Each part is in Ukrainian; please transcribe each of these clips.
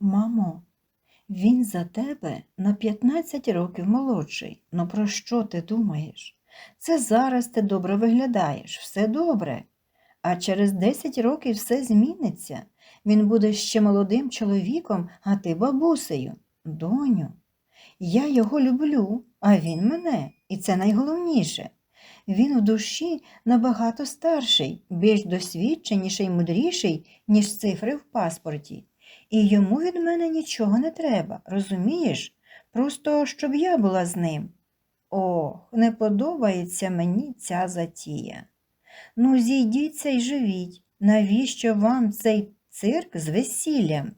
Мамо, він за тебе на 15 років молодший. Ну про що ти думаєш? Це зараз ти добре виглядаєш, все добре. А через 10 років все зміниться. Він буде ще молодим чоловіком, а ти бабусею. Доню, я його люблю, а він мене, і це найголовніше. Він в душі набагато старший, більш досвідченіший, мудріший, ніж цифри в паспорті. І йому від мене нічого не треба, розумієш? Просто щоб я була з ним. Ох, не подобається мені ця затія. Ну, зійдіться й живіть. Навіщо вам цей цирк з весіллям?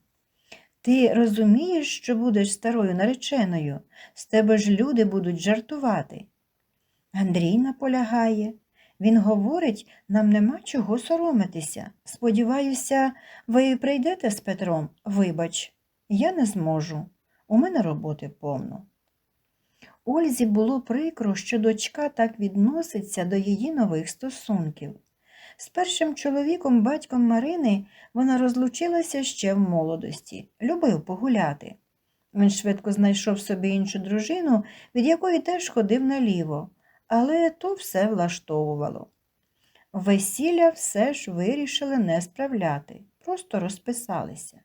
Ти розумієш, що будеш старою нареченою? З тебе ж люди будуть жартувати. Андрій наполягає. Він говорить, нам нема чого соромитися. Сподіваюся, ви прийдете з Петром? Вибач, я не зможу. У мене роботи повно. Ользі було прикро, що дочка так відноситься до її нових стосунків. З першим чоловіком, батьком Марини, вона розлучилася ще в молодості, любив погуляти. Він швидко знайшов собі іншу дружину, від якої теж ходив наліво, але то все влаштовувало. Весілля все ж вирішили не справляти, просто розписалися.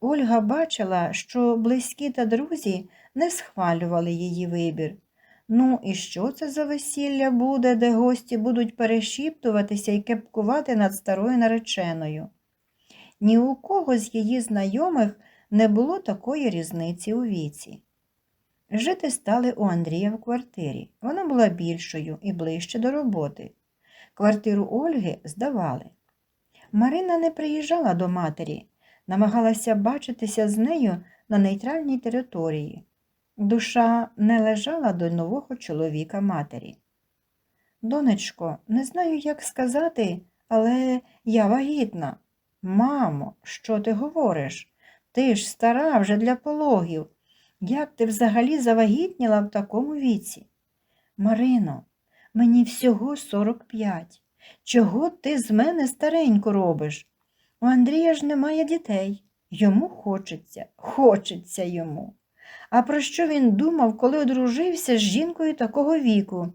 Ольга бачила, що близькі та друзі не схвалювали її вибір. Ну і що це за весілля буде, де гості будуть перешіптуватися і кепкувати над старою нареченою? Ні у кого з її знайомих не було такої різниці у віці. Жити стали у Андрія в квартирі. Вона була більшою і ближче до роботи. Квартиру Ольги здавали. Марина не приїжджала до матері, намагалася бачитися з нею на нейтральній території. Душа не лежала до нового чоловіка матері. Донечко, не знаю, як сказати, але я вагітна. Мамо, що ти говориш? Ти ж стара вже для пологів. Як ти взагалі завагітніла в такому віці? Марино, мені всього 45. Чого ти з мене старенько робиш? У Андрія ж немає дітей. Йому хочеться, хочеться йому. А про що він думав, коли одружився з жінкою такого віку?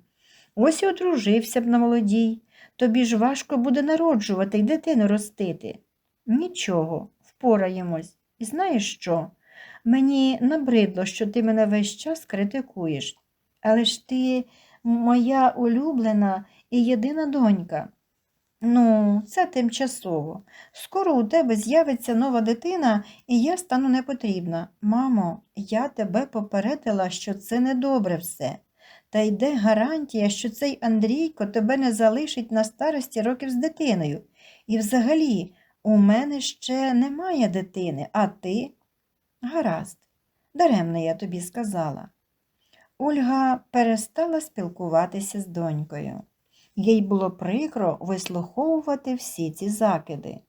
Ось і одружився б на молодій. Тобі ж важко буде народжувати й дитину ростити. Нічого, впораємось. І знаєш що? Мені набридло, що ти мене весь час критикуєш. Але ж ти моя улюблена і єдина донька. Ну, це тимчасово. Скоро у тебе з'явиться нова дитина, і я стану непотрібна. Мамо, я тебе попередила, що це недобре все. Та йде гарантія, що цей Андрійко тебе не залишить на старості років з дитиною. І взагалі, у мене ще немає дитини, а ти? Гаразд, даремно я тобі сказала. Ольга перестала спілкуватися з донькою. Їй було прикро вислуховувати всі ці закиди.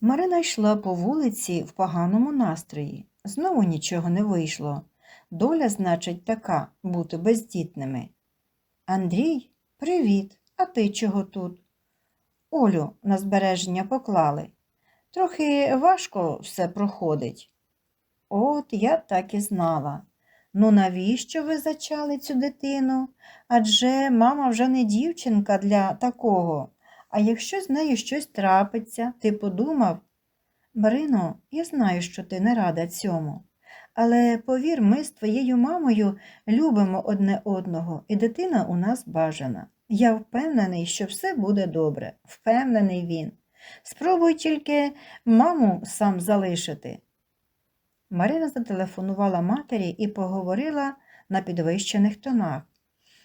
Марина йшла по вулиці в поганому настрої. Знову нічого не вийшло. Доля, значить, така бути бездітними. Андрій, привіт, а ти чого тут? Олю на збереження поклали. Трохи важко все проходить. От я так і знала. Ну навіщо ви зачали цю дитину? Адже мама вже не дівчинка для такого. А якщо з нею щось трапиться, ти подумав? Марино, я знаю, що ти не рада цьому. Але повір, ми з твоєю мамою любимо одне одного, і дитина у нас бажана. Я впевнений, що все буде добре. Впевнений він. Спробуй тільки маму сам залишити. Марина зателефонувала матері і поговорила на підвищених тонах.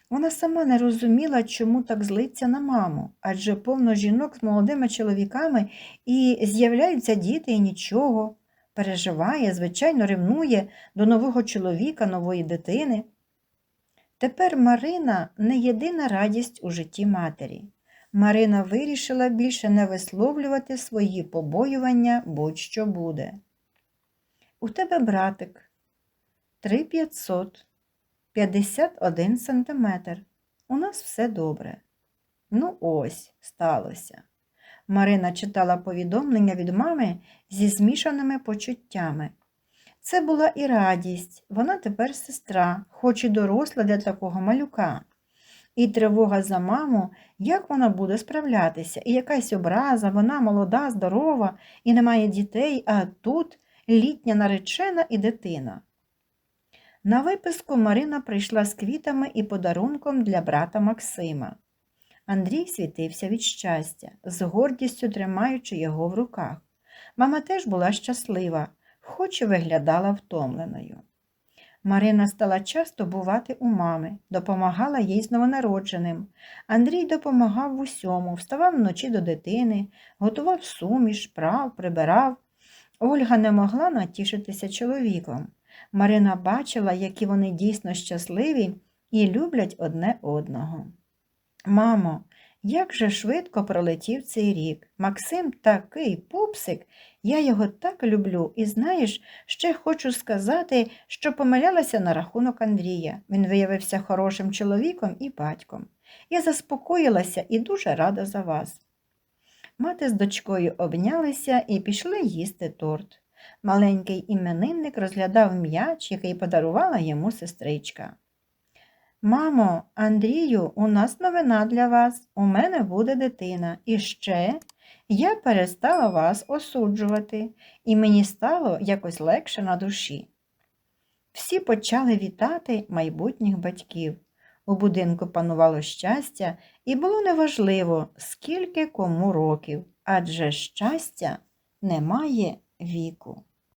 Вона сама не розуміла, чому так злиться на маму, адже повно жінок з молодими чоловіками і з'являються діти і нічого. Переживає, звичайно, ревнує до нового чоловіка, нової дитини. Тепер Марина не єдина радість у житті матері. Марина вирішила більше не висловлювати свої побоювання будь-що буде. У тебе братик 3500, 51 сантиметр. У нас все добре. Ну, ось, сталося. Марина читала повідомлення від мами зі змішаними почуттями. Це була і радість, вона тепер сестра, хоч і доросла для такого малюка. І тривога за маму, як вона буде справлятися, і якась образа, вона молода, здорова і не має дітей, а тут літня наречена і дитина. На виписку Марина прийшла з квітами і подарунком для брата Максима. Андрій світився від щастя, з гордістю тримаючи його в руках. Мама теж була щаслива, хоч і виглядала втомленою. Марина стала часто бувати у мами, допомагала їй з новонародженим. Андрій допомагав в усьому, вставав вночі до дитини, готував суміш, прав, прибирав. Ольга не могла натішитися чоловіком. Марина бачила, які вони дійсно щасливі і люблять одне одного. Мамо, як же швидко пролетів цей рік. Максим такий пупсик, я його так люблю. І знаєш, ще хочу сказати, що помилялася на рахунок Андрія. Він виявився хорошим чоловіком і батьком. Я заспокоїлася і дуже рада за вас. Мати з дочкою обнялися і пішли їсти торт. Маленький іменинник розглядав м'яч, який подарувала йому сестричка. Мамо, Андрію, у нас новина для вас. У мене буде дитина. І ще я перестала вас осуджувати, і мені стало якось легше на душі. Всі почали вітати майбутніх батьків. У будинку панувало щастя, і було неважливо, скільки кому років, адже щастя не має віку.